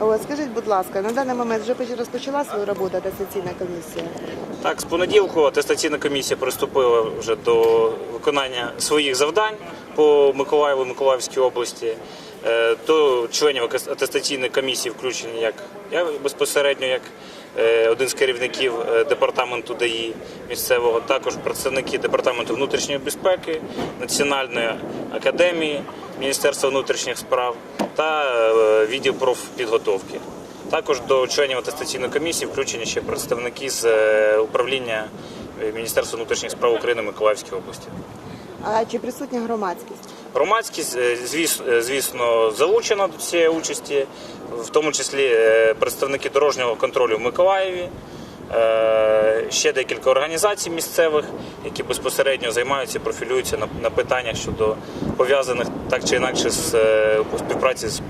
Скажіть, будь ласка, на даний момент вже поч- розпочала свою роботу атестаційна комісія? Так, з понеділку атестаційна комісія приступила вже до виконання своїх завдань по Миколаєву, Миколаївській області. Е, До членів атестаційної комісії включені як я безпосередньо як один з керівників е, департаменту ДАІ місцевого, також представники департаменту внутрішньої безпеки, Національної академії Міністерства внутрішніх справ та е, відділ профпідготовки. Також до членів атестаційної комісії включені ще представники з е, управління е, Міністерства внутрішніх справ України Миколаївської області. А чи присутня громадськість? Громадськість, е, е, звісно, залучена до цієї участі, в тому числі е, представники дорожнього контролю в Миколаєві, ще декілька організацій місцевих, які безпосередньо займаються профілюються на, питаннях щодо пов'язаних так чи інакше з співпраці з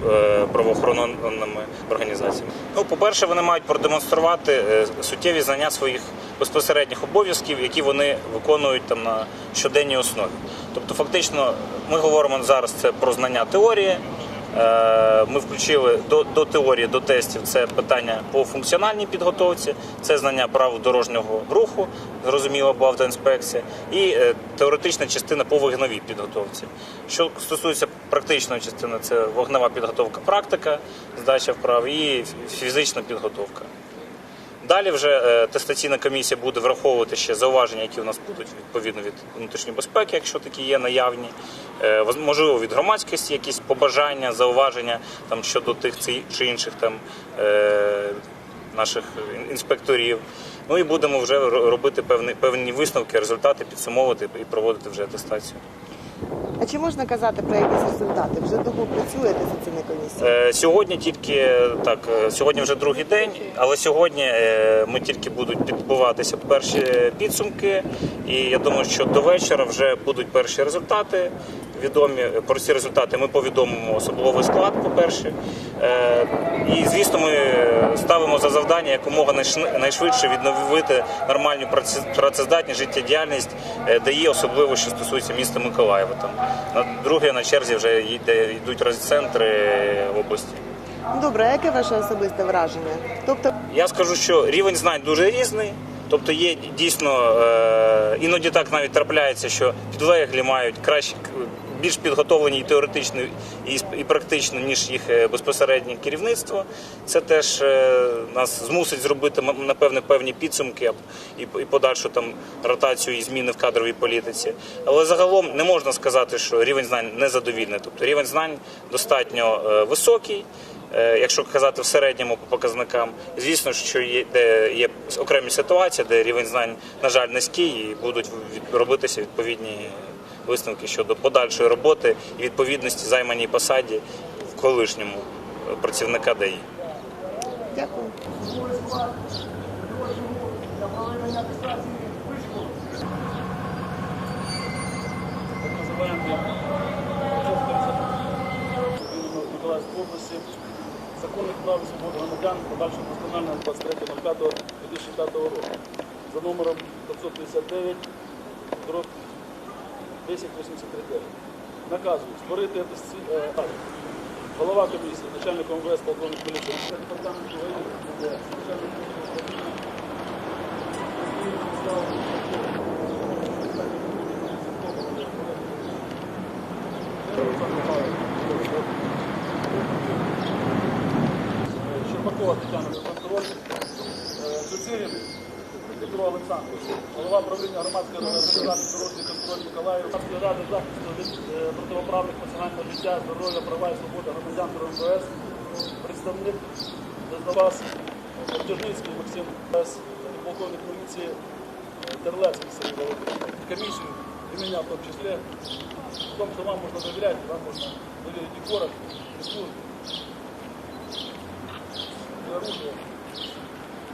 правоохоронними організаціями. Ну, по-перше, вони мають продемонструвати суттєві знання своїх безпосередніх обов'язків, які вони виконують там на щоденній основі. Тобто, фактично, ми говоримо зараз це про знання теорії. Е, Ми включили до, до теорії, до тестів це питання по функціональній підготовці, це знання правил дорожнього руху, зрозуміло, бо автоінспекція, і е, теоретична частина по вогневій підготовці. Що стосується практичної частини, це вогнева підготовка, практика, здача вправ і фізична підготовка. Далі вже е, тестаційна комісія буде враховувати ще зауваження, які у нас будуть відповідно від внутрішньої безпеки, якщо такі є наявні. Е, Можливо, від громадськості якісь побажання, зауваження там щодо тих чи інших там е, наших інспекторів. Ну і будемо вже робити певні, певні висновки, результати, підсумовувати і проводити вже атестацію. А чи можна казати про якісь результати? Вже довго працює атестаційна комісія? Е, Сьогодні тільки так, е, сьогодні вже другий день, але сьогодні е, ми тільки будуть підбиватися перші підсумки, і я думаю, що до вечора вже будуть перші результати. Відомі про ці результати ми повідомимо особливий склад, по-перше. Е, І звісно, ми ставимо за завдання якомога найшвидше відновити нормальну працездатність, життєдіяльність е, ДАІ, особливо що стосується міста Миколаєва. Там на друге на черзі вже йде, йдуть розцентри області. Добре, а яке ваше особисте враження? Тобто, Я скажу, що рівень знань дуже різний. Тобто є дійсно е, іноді так навіть трапляється, що підлеглі мають краще більш підготовлені і теоретично, і, практично, ніж їх е, безпосереднє керівництво. Це теж е, нас змусить зробити напевне певні підсумки і, подальшу там ротацію і зміни в кадровій політиці. Але загалом не можна сказати, що рівень знань незадовільний. Тобто рівень знань достатньо е, високий. Якщо казати в середньому по показникам, звісно, що є де є окремі ситуації, де рівень знань, на жаль, низький, і будуть робитися відповідні висновки щодо подальшої роботи і відповідності займаній посаді в колишньому е, працівника ДАІ. дякую. Миколаївської області, законних прав і свобод громадян, подальшого національного 23.05.2005 року за номером 559 дроб 1083. Наказую створити атесті- е, голова комісії, начальник МВС, полковник поліції, департамент воєнних МВС, начальник управління Щербакова Тетяна Контроль, Цуцирін Петро Олександрович, голова правління громадської організації дорожній контроль Миколаїв, Громадської ради захисту від е, противоправних національного життя, здоров'я, права і свободи громадян МВС, представник Дознавас Черницький Максим МВС, полковник поліції е, Терлецький Сергій Володимирович. Комісію імення в тому числі, в тому, що вам можна довіряти, вам можна довірити і город, і службу, і оружие,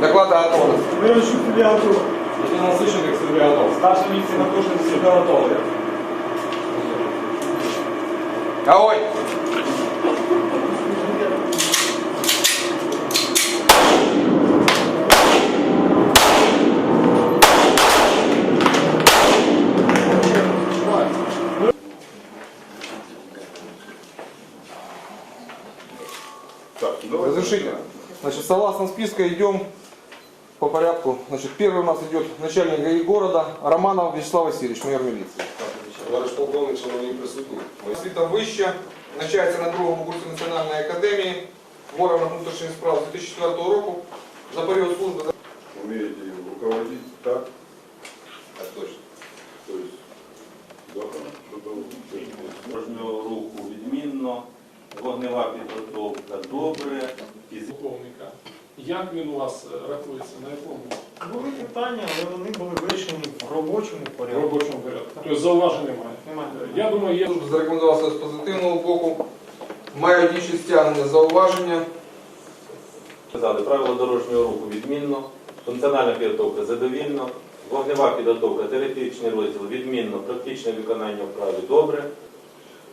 Доклад готовность. Вирощу філіал ТРО. Лейтенант Сыщенко, Сергей готов. Старший місце напружений Сергій Анатолій. Огонь! Значит, согласно списка идем по порядку. Значит, первый у нас идет начальник ГАИ города Романов Вячеслав Васильевич, майор милиции. Товариш полковник, шановні присутні. Освіта вища, навчається на другому курсі Національної академії в органах внутрішніх справ з 2004 року. За період служби Умеете руководить так? Так точно. То есть, да, что-то Дорожнього руху відмінно, вогнева підготовка добре, фізична Полковника. Як він у вас е, рахується? На якому Були питання, але вони були вирішені в робочому порядку. в робочому порядку? Тобто зауважень немає. Немає. Я думаю, є Служба зарекомендувався з позитивного боку. Має дійші стягнення зауваження. Правила дорожнього руху відмінно, функціональна підготовка задовільно, вогнева підготовка, теоретичний розділ відмінно, практичне виконання вправи добре.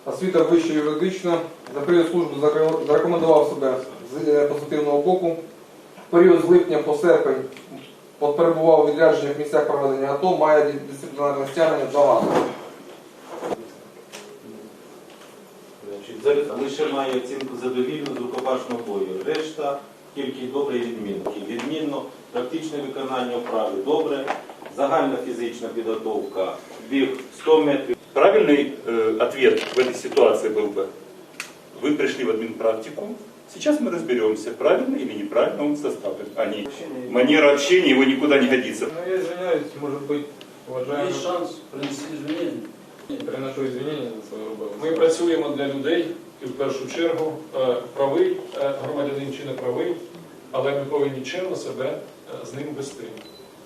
Освіта вища юридична. За період служби зарекомендував себе з е, позитивного боку. В період з липня по серпень по- перебував у відрядженнях в місцях проведення АТО, має ді- дисциплінарне стягнення два рази. Значить, зараз лише має оцінку задовільно з рукопашного бою. Решта тільки добре і відмінно. Відмінно, практичне виконання вправи добре, загальна фізична підготовка, біг 100 метрів. Правильный э, ответ в этой ситуации был бы, вы пришли в админпрактику, сейчас мы разберемся, правильно или неправильно он составлен. А не манера общения его никуда не годится. Ну, я извиняюсь, может быть, уважаемый... Есть шанс принести извинения. Приношу извинения за свою работу. Ми працюємо для людей і в першу чергу е, правий е, громадянин чи не правий, але ми повинні чемно себе е, з ним вести.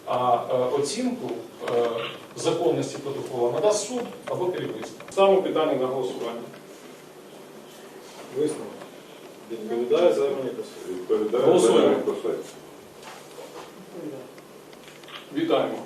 А е, оцінку е, законності протоколу надасть суд або керівництво. Ставимо питання на голосування. Висновок. Відповідає займані посади. Відповідає Голосуємо. мені посади. Вітаємо.